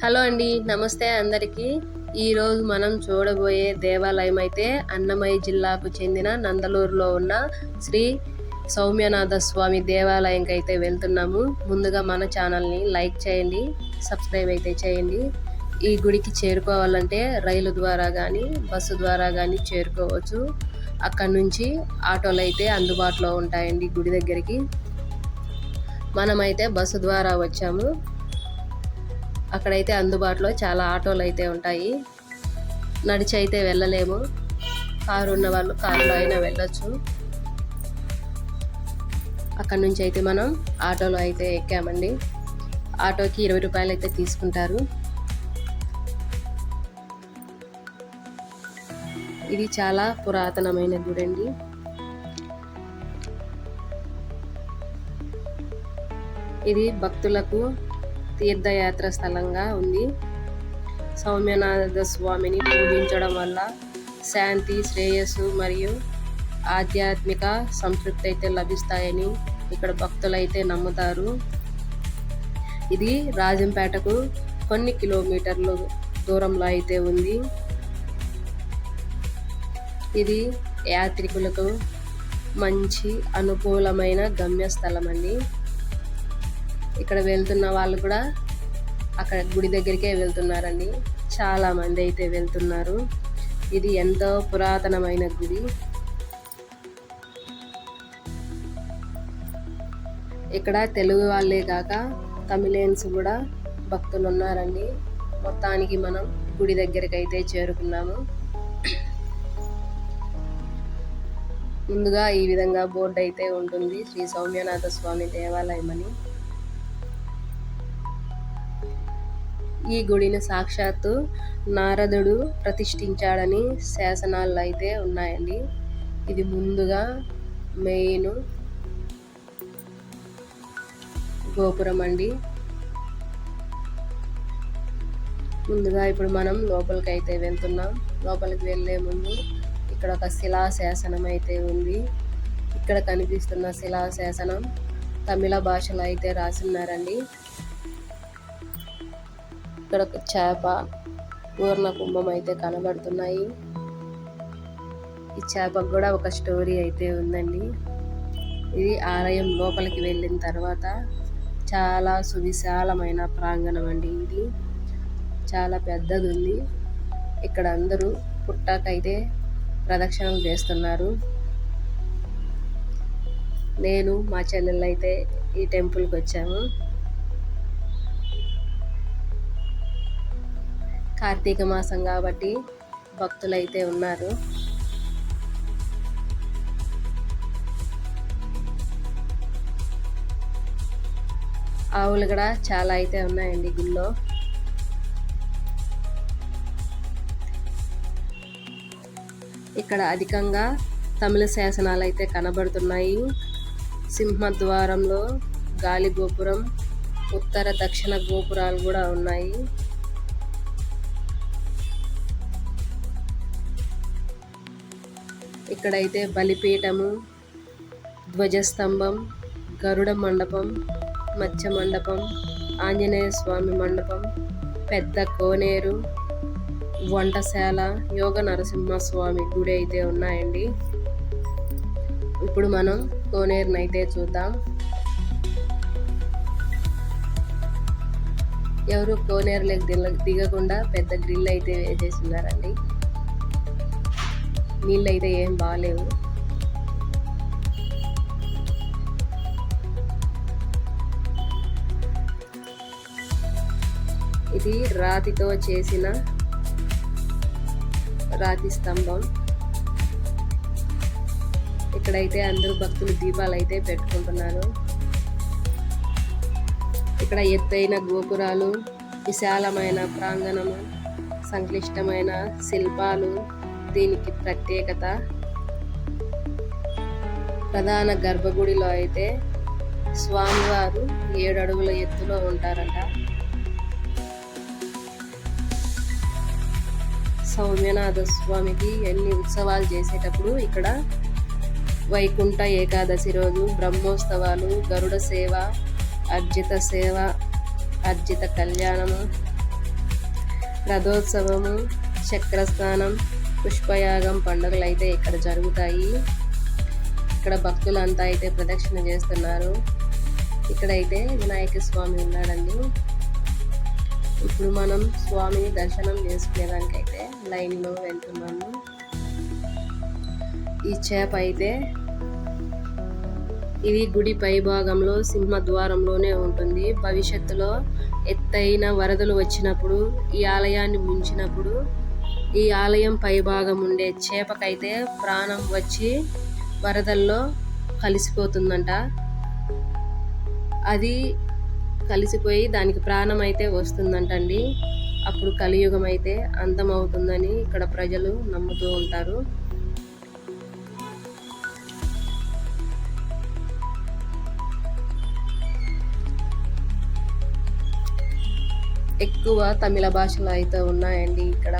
Hello అండి నమస్తే అందరికీ. ఈరోజు మనం చూడబోయే దేవాలయం అయితే అన్నమయ్య జిల్లాకు చెందిన నందలూరులో ఉన్న శ్రీ సౌమ్యనాథ స్వామి దేవాలయంకి అయితే వెళ్తున్నాము. ముందుగా మన ఛానల్ని లైక్ చేయండి సబ్స్క్రైబ్ అయితే చేయండి. ఈ గుడికి చేరుకోవాలంటే రైలు ద్వారా కానీ బస్సు ద్వారా కానీ చేరుకోవచ్చు. అక్కడ నుంచి ఆటోలు అయితే అందుబాటులో ఉంటాయండి గుడి దగ్గరికి. మనమైతే బస్సు ద్వారా వచ్చాము. అక్కడైతే అందుబాటులో చాలా ఆటోలు అయితే ఉంటాయి. నడిచి అయితే వెళ్ళలేము. కారు ఉన్న వాళ్ళు కారులో అయినా వెళ్ళొచ్చు. అక్కడ నుంచి అయితే మనం ఆటోలో అయితే ఎక్కామండి. ఆటోకి ఇరవై రూపాయలు అయితే తీసుకుంటారు. ఇది చాలా పురాతనమైన గుడి అండి ఇది భక్తులకు తీర్థయాత్ర స్థలంగా ఉంది. సౌమ్యనాథ స్వామిని పూజించడం వల్ల శాంతి శ్రేయస్సు మరియు ఆధ్యాత్మిక సంతృప్తి అయితే లభిస్తాయని ఇక్కడ భక్తులైతే నమ్ముతారు. ఇది రాజంపేటకు కొన్ని కిలోమీటర్లు దూరంలో అయితే ఉంది. ఇది యాత్రికులకు మంచి అనుకూలమైన గమ్యస్థలం అండి. ఇక్కడ వెళ్తున్న వాళ్ళు కూడా అక్కడ గుడి దగ్గరికే వెళ్తున్నారండి. చాలా మంది అయితే వెళ్తున్నారు. ఇది ఎంతో పురాతనమైన గుడి. ఇక్కడ తెలుగు వాళ్ళే కాక తమిళన్స్ కూడా భక్తులు ఉన్నారండి మొత్తానికి మనం గుడి దగ్గరికి అయితే చేరుకున్నాము. ముందుగా ఈ విధంగా బోర్డు అయితే ఉంటుంది. శ్రీ సౌమ్యనాథ స్వామి దేవాలయం అని. ఈ గుడిని సాక్షాత్తు నారదుడు ప్రతిష్ఠించాడని శాసనాలు అయితే ఉన్నాయండి. ఇది ముందుగా మెయిన్ గోపురం అండి. ముందుగా ఇప్పుడు మనం లోపలికి అయితే వెళ్తున్నాం. లోపలికి వెళ్ళే ముందు ఇక్కడ ఒక శిలాశాసనం అయితే ఉంది. ఇక్కడ కనిపిస్తున్న శిలాశాసనం తమిళ భాషలో అయితే రాసిన్నారండి. ఇక్కడ ఒక చేప పూర్ణ కుంభం అయితే కనబడుతున్నాయి. ఈ చేపకు కూడా ఒక స్టోరీ అయితే ఉందండి. ఇది ఆలయం లోపలికి వెళ్ళిన తర్వాత చాలా సువిశాలమైన ప్రాంగణం అండి ఇది. చాలా పెద్దది ఉంది. ఇక్కడ అందరూ పుట్టాకైతే ప్రదక్షిణలు చేస్తున్నారు. నేను మా చెల్లెలు అయితే ఈ టెంపుల్కి వచ్చాము. కార్తీక మాసం కాబట్టి భక్తులైతే ఉన్నారు. ఆవులు కూడా చాలా అయితే ఉన్నాయండి గుళ్ళో. ఇక్కడ అధికంగా తమిళ శాసనాలు అయితే కనబడుతున్నాయి. సింహద్వారంలో గాలి గోపురం ఉత్తర దక్షిణ గోపురాలు కూడా ఉన్నాయి. ఇక్కడైతే బలిపీఠము ధ్వజస్తంభం గరుడ మండపం మత్స్య మండపం ఆంజనేయ స్వామి మండపం పెద్ద కోనేరు వంటశాల యోగ నరసింహస్వామి గుడి అయితే ఉన్నాయండి. ఇప్పుడు మనం కోనేరుని అయితే చూద్దాం. ఎవరు కోనేరులకు దిగ దిగకుండా పెద్ద గ్రిల్ అయితే వేసేస్తున్నారండి నీళ్ళు అయితే ఏం బాగాలేవు ఇది రాతితో చేసిన రాతి స్తంభం. ఇక్కడైతే అందరూ భక్తులు దీపాలు అయితే పెట్టుకుంటున్నారు. ఇక్కడ ఎత్తైన గోపురాలు విశాలమైన ప్రాంగణము సంక్లిష్టమైన శిల్పాలు దీనికి ప్రత్యేకత. ప్రధాన గర్భగుడిలో అయితే స్వామివారు ఏడు అడుగుల ఎత్తులో ఉంటారట. సౌమ్యనాథ స్వామికి ఎన్ని ఉత్సవాలు చేసేటప్పుడు ఇక్కడ వైకుంఠ ఏకాదశి రోజు బ్రహ్మోత్సవాలు గరుడ సేవ అర్జిత సేవ అర్జిత కళ్యాణము రథోత్సవము చక్రస్నానం పుష్పయాగం పండుగలు అయితే ఇక్కడ జరుగుతాయి. ఇక్కడ భక్తులంతా అయితే ప్రదక్షిణ చేస్తున్నారు. ఇక్కడైతే వినాయక స్వామి ఉన్నాడండి. ఇప్పుడు మనం స్వామిని దర్శనం చేసుకునేదానికైతే లైన్లో వెళ్తున్నాము. ఈ చేప అయితే ఇది గుడి పై భాగంలో సింహద్వారంలోనే ఉంటుంది. భవిష్యత్తులో ఎత్తైన వరదలు వచ్చినప్పుడు ఈ ఆలయాన్ని ముంచినప్పుడు ఈ ఆలయం పై భాగం ఉండే చేపకైతే ప్రాణం వచ్చి వరదల్లో కలిసిపోతుందంట. అది కలిసిపోయి దానికి ప్రాణం అయితే వస్తుందంటండి. అప్పుడు కలియుగం అయితే అంతమవుతుందని ఇక్కడ ప్రజలు నమ్ముతూ ఉంటారు. ఎక్కువ తమిళ భాషలో అయితే ఉన్నాయండి ఇక్కడ.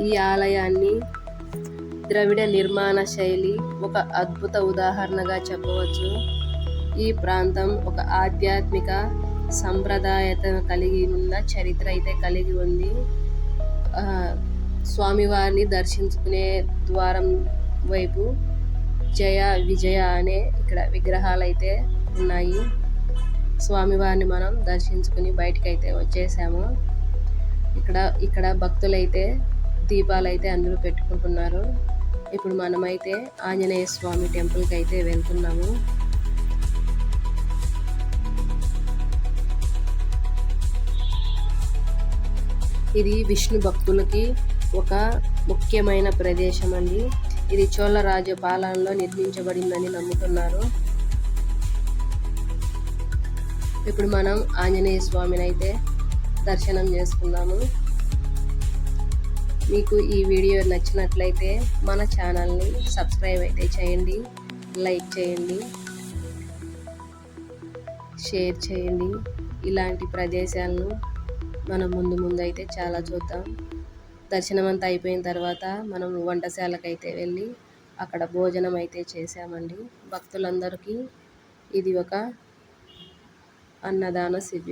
ఈ ఆలయాన్ని ద్రవిడ నిర్మాణ శైలి ఒక అద్భుత ఉదాహరణగా చెప్పవచ్చు. ఈ ప్రాంతం ఒక ఆధ్యాత్మిక సంప్రదాయత కలిగి ఉన్న చరిత్ర అయితే కలిగి ఉంది. స్వామివారిని దర్శించుకునే ద్వారం వైపు జయ విజయ అనే ఇక్కడ విగ్రహాలు అయితే ఉన్నాయి. స్వామివారిని మనం దర్శించుకుని బయటకైతే అయితే వచ్చేసాము. ఇక్కడ ఇక్కడ భక్తులైతే దీపాలు అయితే అందరూ పెట్టుకుంటున్నారు. ఇప్పుడు మనమైతే ఆంజనేయ స్వామి టెంపుల్కి అయితే వెళ్తున్నాము. ఇది విష్ణు భక్తులకి ఒక ముఖ్యమైన ప్రదేశం అండి ఇది చోళరాజు పాలనలో నిర్మించబడిందని నమ్ముతున్నారు. ఇప్పుడు మనం ఆంజనేయ స్వామిని అయితే దర్శనం చేసుకున్నాము మీకు ఈ వీడియో నచ్చినట్లయితే మన ఛానల్ని సబ్స్క్రైబ్ అయితే చేయండి లైక్ చేయండి షేర్ చేయండి. ఇలాంటి ప్రదేశాలను మనం ముందు ముందు అయితే చాలా చూద్దాం. దర్శనం అంతా అయిపోయిన తర్వాత మనం వంటశాలకు అయితే వెళ్ళి అక్కడ భోజనం అయితే చేసామండి భక్తులందరికీ ఇది ఒక అన్నదాన శిబిరం